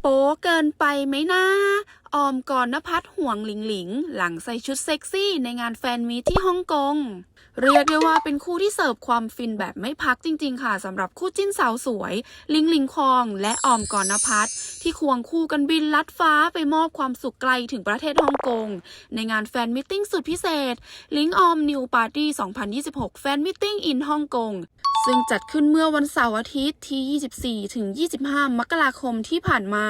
โป๊เกินไปไหมนะออมกรณพัฒน์ห่วงหลิงหลิง หลังใส่ชุดเซ็กซี่ในงานแฟนมีตที่ฮ่องกง เรียกได้ว่าเป็นคู่ที่เสิร์ฟความฟินแบบไม่พักจริง ๆ ค่ะสำหรับคู่จิ้นสาวสวย ลิงลิงคอง และออมกรณพัฒที่ควงคู่กันบินลัดฟ้าไปมอบความสุขไกลถึงประเทศฮ่องกง ในงานแฟนมิทติ้งสุดพิเศษลิงออมนิวปาร์ตี้ 2026 แฟนมิทติ้งอินฮ่องกง ซึ่งจัดขึ้นเมื่อวันเสาร์อาทิตย์ที่ 24 ถึง 25 มกราคมที่ผ่านมา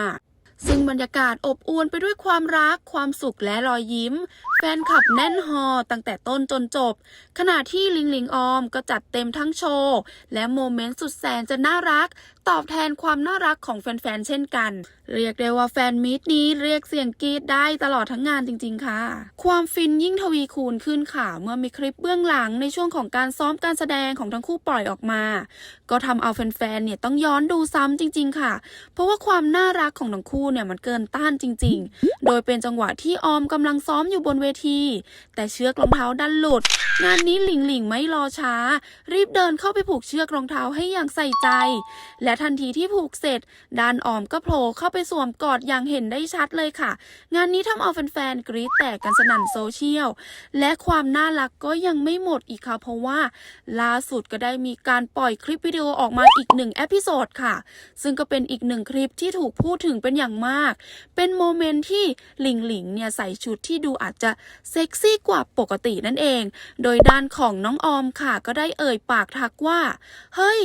ซึ่งบรรยากาศอบอวลไปด้วยความรัก ความสุขและรอยยิ้ม แฟนคลับแน่นฮอตั้งแต่ต้นจนจบ ขณะที่ลิงลิงออมก็จัดเต็มทั้งโชว์ และโมเมนต์สุดแสนจะน่ารัก ตอบแทนความน่ารักของแฟนๆเช่นกัน เรียกได้ว่าแฟนมิตรนี้เรียกเสียงกรีดได้ตลอดทั้งงานจริง ๆ ค่ะ ความฟินยิ่งทวีคูณขึ้นค่ะ เมื่อมีคลิปเบื้องหลังในช่วงของการซ้อมการแสดงของทั้งคู่ปล่อยออกมา ก็ทำเอาแฟนๆเนี่ยต้องย้อนดูซ้ำจริง ๆ ค่ะ เพราะว่าความน่ารักของทั้งคู่เนี่ยมันเกินต้านจริง ๆ โดยเป็นจังหวะที่ออมกำลังซ้อมอยู่บนเวที แต่เชือกรองเท้าดันหลุด งานนี้หลิงหลิงไม่รอช้า รีบเดินเข้าไปผูกเชือกรองเท้าให้อย่างใส่ใจ และทันทีที่ผูกเสร็จดานออมก็โผล่เข้าไปสวมกอดอย่างเห็นได้ชัดเลยค่ะ งานนี้ทำเอาแฟนๆกรี๊ดแตกกันสนั่นโซเชียลและความน่ารักก็ยังไม่หมดอีกค่ะเพราะว่า ล่าสุดก็ได้มีการปล่อยคลิปวิดีโอออกมาอีกหนึ่งเอพิโซดค่ะ ซึ่งก็เป็นอีกหนึ่งคลิปที่ถูกพูดถึงเป็นอย่างมาก เป็นโมเมนต์ที่หลิงหลิงเนี่ยใส่ชุดที่ดูอาจจะเซ็กซี่กว่าปกตินั่นเอง โดยด้านของน้องออมค่ะ ก็ได้เอ่ยปากทักว่า เฮ้ย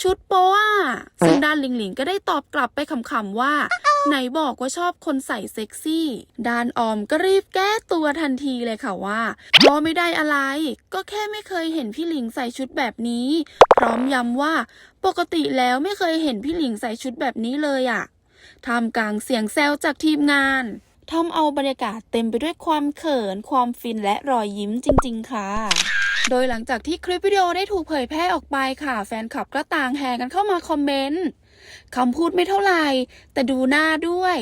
ชุดโป๊อะซึ่งด้านลิงหลิงก็ได้ตอบกลับไปคำๆว่า ไหนบอกว่าชอบคนใส่เซ็กซี่ ด้านออมก็รีบแก้ตัวทันทีเลยค่ะว่าก็ไม่ได้อะไร ก็แค่ไม่เคยเห็นพี่หลิงใส่ชุดแบบนี้ พร้อมย้ำว่า ปกติแล้วไม่เคยเห็นพี่หลิงใส่ชุดแบบนี้เลยอะท่ามกลางเสียงแซวจากทีมงาน ทำเอาบรรยากาศเต็มไปด้วยความเขิน ความฟินและรอยยิ้มจริง ๆ ค่ะ โดยหลังจากที่คลิปวิดีโอได้ถูกเผยแพร่ออกไปค่ะ แฟนคลับก็ต่างแห่กันเข้ามาคอมเมนต์คำพูดไม่เท่าไหร่ แต่ดูหน้าด้วย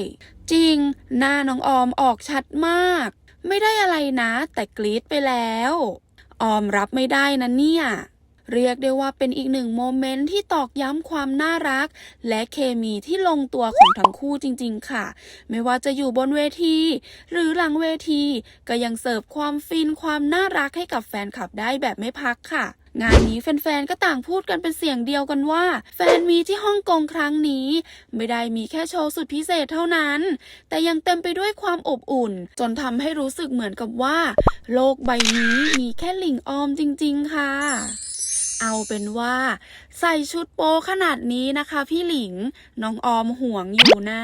จริง หน้าน้องออมออกชัดมาก ไม่ได้อะไรนะ แต่กรี๊ดไปแล้ว ออมรับไม่ได้นะเนี่ย เรียกได้ว่าเป็นอีกหนึ่งโมเมนต์ที่ตอกย้ำความน่ารัก และเคมีที่ลงตัวของทั้งคู่จริง ๆ ค่ะ ไม่ว่าจะอยู่บนเวที หรือหลังเวที ก็ยังเสิร์ฟความฟินความน่ารักให้กับแฟนคลับได้แบบไม่พักค่ะงานนี้แฟนๆ ก็ต่างพูดกันเป็นเสียงเดียวกันว่า แฟนมีที่ฮ่องกงครั้งนี้ ไม่ได้มีแค่โชว์สุดพิเศษเท่านั้น แต่ยังเต็มไปด้วยความอบอุ่น จนทำให้รู้สึกเหมือนกับว่า โลกใบนี้มีแค่หลิงออมจริง ๆ ค่ะ เอาเป็นว่า ใส่ชุดโป๊ขนาดนี้นะคะ พี่หลิงน้องออมห่วงอยู่นะ